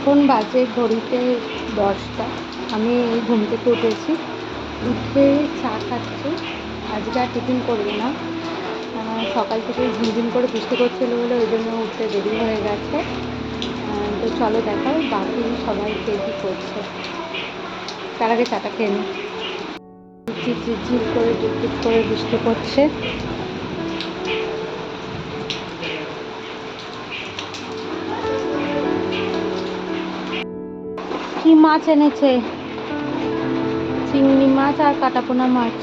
এখন বাজে ঘড়িতে দশটা। আমি এই ঘুম থেকে উঠেছি। উঠে চা খাচ্ছি। আজকে আর টিফিন করব না। সকাল থেকে ঝিমঝিম করে বৃষ্টি করছিল বলে ওই জন্য উঠতে দেরি হয়ে গেছে। তো চলো দেখাও, বাকি সবাই কে কী করছে। তার আগে চাটা খেয়ে নিই ঝির ঝির ঝির করে টিপ করে বৃষ্টি পড়ছে। মাছ এনেছে। চিংড়ি মাছ আর কাটাপোনা মাছ।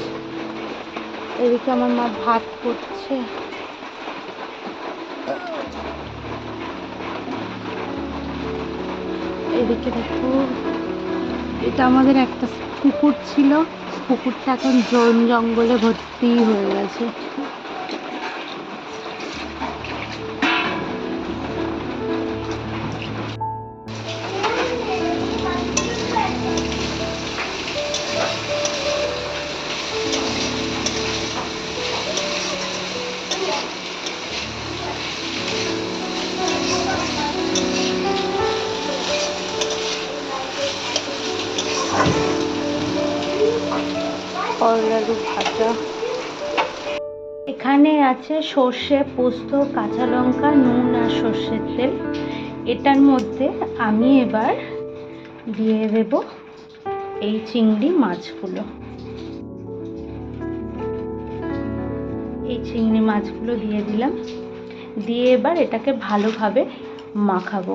এদিকে আমার মা ভাত করছে। এদিকে দেখো, এটা আমাদের একটা পুকুর ছিল। পুকুরটা এখন জন জঙ্গলে ভর্তি হয়ে গেছে। করলালু ভাজা এখানে আছে সর্ষে, পোস্ত, কাঁচা লঙ্কা, নুন আর সর্ষের তেল। এটার মধ্যে আমি এবার দিয়ে দেব এই চিংড়ি মাছগুলো। এই চিংড়ি মাছগুলো দিয়ে দিলাম। দিয়ে এবার এটাকে ভালোভাবে মাখাবো।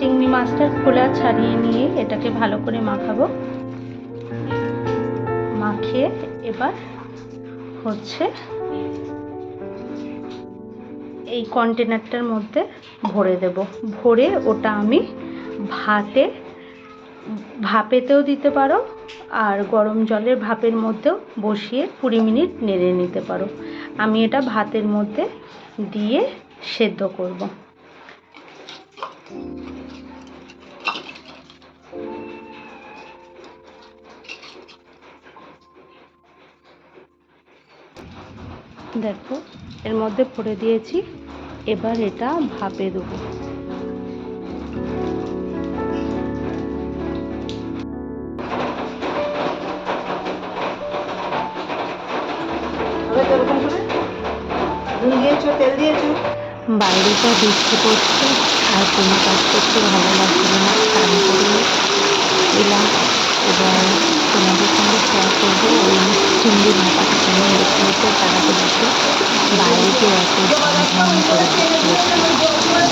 চিংড়ি মাছটার খোলা ছাড়িয়ে নিয়ে এটাকে ভালো করে মাখাবো। মাখিয়ে এবার হচ্ছে এই কন্টেনারটার মধ্যে ভরে দেব। ভরে ওটা আমি ভাতে, ভাপেতেও দিতে পারো আর গরম জলের ভাপের মধ্যেও বসিয়ে কুড়ি মিনিট নেড়ে নিতে পারো। আমি এটা ভাতের মধ্যে দিয়ে সেদ্ধ করব। দেখো এর মধ্যে ভরে দিয়েছি। এবার এটা ভাপে দেবো। তো বাইরেটা বৃষ্টি পড়ছে আর কোনো কাজ করতে ভালো লাগছিল না স্নান করে এলাম। এবার তোমাদের সঙ্গে শেয়ার করব ওই চিংড়ি দেখতে হচ্ছে তার আগে দেখো বাইরেতে এত ঝামঝাম করে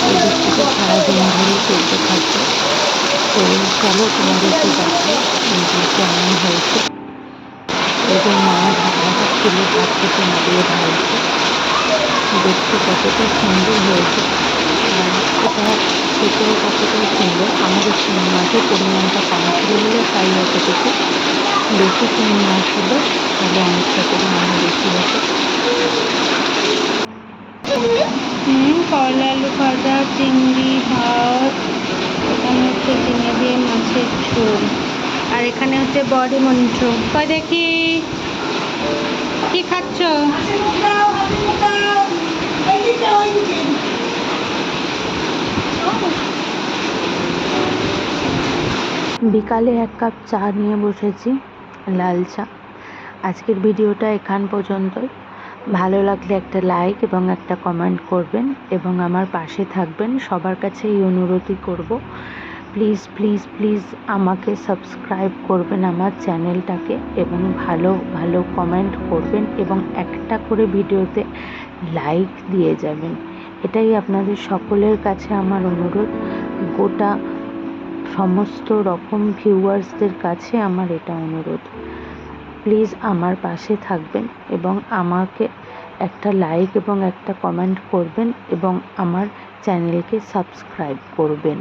এই বৃষ্টিতে সারাদিন ধরে চলতে থাকবে তো চলো তোমাদেরকে দেখো যে কেমন হয়েছে। এদের মা ঢাকা তুলে ভাত থেকে নাড়িয়ে ঢালছে। দেখতে কতটা সুন্দর হয়েছে। এটা খেতেও কতটা সুন্দর। আমাদের চিংড়ি মাছের পরিমাণটা কম ছিল বলে তাই অতটুকু। বেশি চিংড়ি মাছ হলে তাহলে অনেকটা পরিমাণে বেশি হতো হুম করলা আলু ভাজা চিংড়ি, ভাত, এখানে হচ্ছে ঝিঙে দিয়ে মাছের ঝোল। আর এখানে হচ্ছে বডি মন্ত্র। কয় দেখি? কি খাচ্ছ? বিকালে এক কাপ চা নিয়ে বসেছি, লাল চা। আজকের ভিডিওটা এখান পর্যন্তই। ভালো লাগলে একটা লাইক এবং একটা কমেন্ট করবেন এবং আমার পাশে থাকবেন। সবার কাছে এই অনুরোধই করব। প্লিজ প্লিজ প্লিজ আমাকে সাবস্ক্রাইব করবেন আমার চ্যানেলটাকে এবং ভালো ভালো কমেন্ট করবেন এবং একটা করে ভিডিওতে লাইক দিয়ে যাবেন। এটাই আপনাদের সকলের কাছে আমার অনুরোধ। গোটা সমস্ত রকম ভিউয়ার্সদের কাছে আমার এটা অনুরোধ। প্লিজ আমার পাশে থাকবেন এবং আমাকে একটা লাইক এবং একটা কমেন্ট করবেন এবং আমার চ্যানেলকে সাবস্ক্রাইব করবেন।